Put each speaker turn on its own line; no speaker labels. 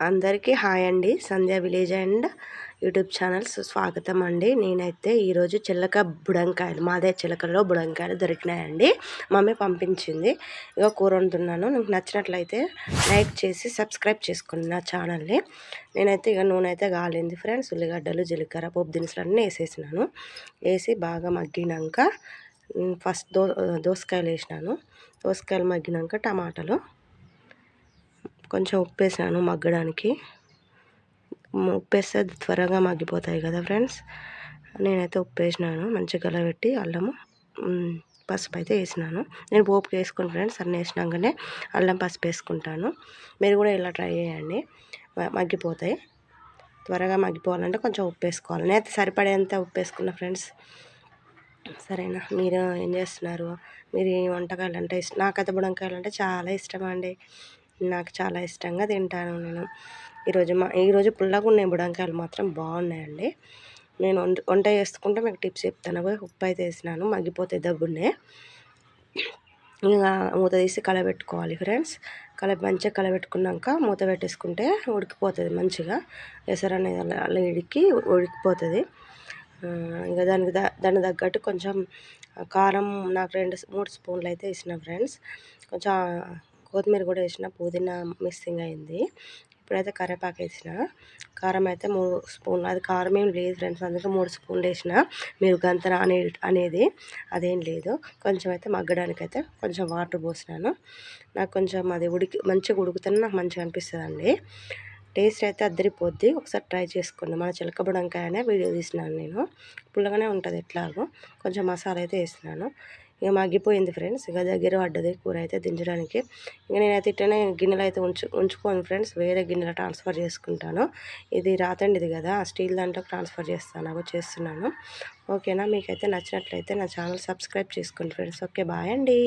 అందరికీ హాయ్ అండి. Sandhya village and YouTube channels స్వాగతం అండి నేనైతే ఈరోజు చిలక బుడంకాయలు మాదే చిలకలో బుడంకాయలు దొరికినాయండి. మమ్మీ పంపించింది. ఇక కూర వండుతున్నాను. నీకు నచ్చినట్లయితే లైక్ చేసి సబ్స్క్రైబ్ చేసుకోండి నా ఛానల్ని. నేనైతే ఇక నూనె అయితే కాలింది ఫ్రెండ్స్. ఉల్లిగడ్డలు జీలకర్ర పోపు దినుసులు అన్నీ వేసేసినాను. వేసి బాగా మగ్గినాక ఫస్ట్ దో దోసకాయలు వేసినాను. దోసకాయలు మగ్గినాక టమాటాలు. కొంచెం ఉప్పు వేసాను మగ్గడానికి. ఉప్పు వేస్తే త్వరగా మగ్గిపోతాయి కదా ఫ్రెండ్స్. నేనైతే ఉప్పు వేసినాను మంచిగా కలబెట్టి అల్లము పసుపు అయితే వేసినాను. నేను పోపుకి వేసుకుని ఫ్రెండ్స్ అన్నీ వేసినాకనే అల్లం పసుపు వేసుకుంటాను. మీరు కూడా ఇలా ట్రై చేయండి. మగ్గిపోతాయి. త్వరగా మగ్గిపోవాలంటే కొంచెం ఉప్పు వేసుకోవాలి నేనైతే సరిపడేంత ఉప్పు వేసుకున్నా ఫ్రెండ్స్. సరేనా? మీరు ఏం చేస్తున్నారు? మీరు ఈ వంటకాయలు అంటే ఇష్టం నాకైతే బుడంకాయలు అంటే చాలా ఇష్టం అండి నాకు చాలా ఇష్టంగా తింటాను నేను. ఈరోజు మా ఈరోజు పుల్లగా ఉన్నాయి బుడంకాయలు మాత్రం బాగున్నాయండి. నేను వంట వంట చేసుకుంటే మీకు టిప్స్ చెప్తాను. ఉప్పు అయితే వేసినాను మగ్గిపోతే దగ్గునే. ఇంకా మూత తీసి కలబెట్టుకోవాలి ఫ్రెండ్స్. కల మంచిగా కలబెట్టుకున్నాక మూత పెట్టేసుకుంటే ఉడికిపోతుంది మంచిగా. ఎసరు అనేది అలా ఇడికి ఉడికిపోతుంది. ఇంకా దానికి దానికి తగ్గట్టు కొంచెం కారం నాకు రెండు మూడు స్పూన్లు అయితే వేసిన ఫ్రెండ్స్. కొంచెం కొత్తిమీర కూడా వేసిన పుదీనా మిస్సింగ్ అయింది. ఇప్పుడైతే కరివేపాకు వేసిన. కారం అయితే మూడు స్పూన్లు అది కారం ఏం లేదు ఫ్రెండ్స్ అందుకే మూడు స్పూన్లు వేసిన. మీరు గంతన అనే అనేది అదేం లేదు. కొంచెం అయితే మగ్గడానికి అయితే కొంచెం వాటర్ పోసినాను. నాకు కొంచెం అది ఉడికి మంచిగా ఉడుకుతున్న నాకు మంచిగా అనిపిస్తుంది అండి టేస్ట్ అయితే అద్దరిపోద్ది. ఒకసారి ట్రై చేసుకోండి. మన చిలకబుడంకాయనే వీడియో తీసినాను నేను. పుల్లగానే ఉంటుంది ఎట్లాగో. కొంచెం మసాలా అయితే వేసినాను. ఇక మగ్గిపోయింది ఫ్రెండ్స్. ఇక దగ్గర పడ్డది కూర అయితే దించడానికి. ఇక నేనైతే ఇట్టనే గిన్నెలు అయితే ఉంచు ఉంచుకోను ఫ్రెండ్స్ వేరే గిన్నెలో ట్రాన్స్ఫర్ చేసుకుంటాను. ఇది రాతండిది కదా స్టీల్ దాంట్లో ట్రాన్స్ఫర్ చేస్తాను అవి చేస్తున్నాను. ఓకేనా? మీకైతే నచ్చినట్లయితే నా ఛానల్ సబ్స్క్రైబ్ చేసుకోండి ఫ్రెండ్స్. ఓకే బాయ్ అండి.